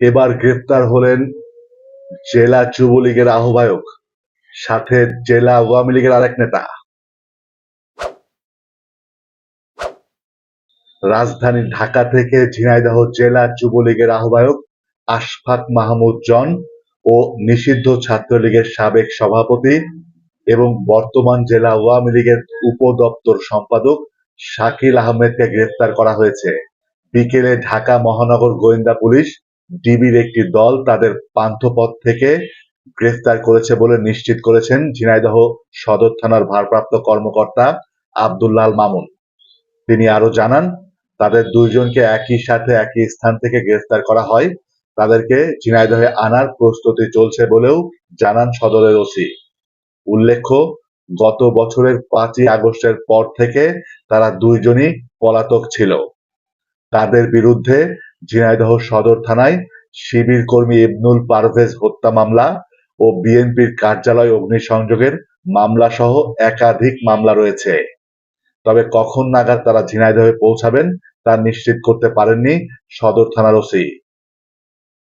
এবার গ্রেপ্তার হলেন জেলা যুবলীগের আহ্বায়ক, সাথে জেলা আওয়ামী লীগের আরেক নেতা। রাজধানী ঢাকা থেকে ঝিনাইদহ জেলা যুবলীগের আহ্বায়ক আশফাক মাহমুদ জন ও নিষিদ্ধ ছাত্রলীগের সাবেক সভাপতি এবং বর্তমান জেলা আওয়ামী লীগের উপদপ্তর সম্পাদক শাকিল আহমেদকে গ্রেফতার করা হয়েছে। বিকেলে ঢাকা মহানগর গোয়েন্দা পুলিশ ডিবির একটি দল তাদের পান্থপথ থেকে গ্রেফতার করেছে বলে নিশ্চিত করেছেন ঝিনাইদহ সদর থানার ভারপ্রাপ্ত কর্মকর্তা আব্দুল্লাল মামুন। তিনি আরও জানান, তাদের দুইজনকে একই সাথে একই স্থান থেকে গ্রেফতার করা হয়। তাদেরকে ঝিনাইদহে আনার প্রস্তুতি চলছে বলেও জানান সদরের ওসি। উল্লেখ্য, গত বছরের পাঁচই আগস্টের পর থেকে তারা দুইজনই পলাতক ছিল। তাদের বিরুদ্ধে ঝিনাইদহ সদর থানায় শিবির কর্মী ইবনুল পারভেজ হত্যা মামলা ও বিএনপির কার্যালয় অগ্নিসংযোগের মামলা সহ একাধিক মামলা রয়েছে। তবে কখন নাগাদ তারা ঝিনাইদহে পৌঁছাবেন তা নিশ্চিত করতে পারেননি সদর থানার ওসি।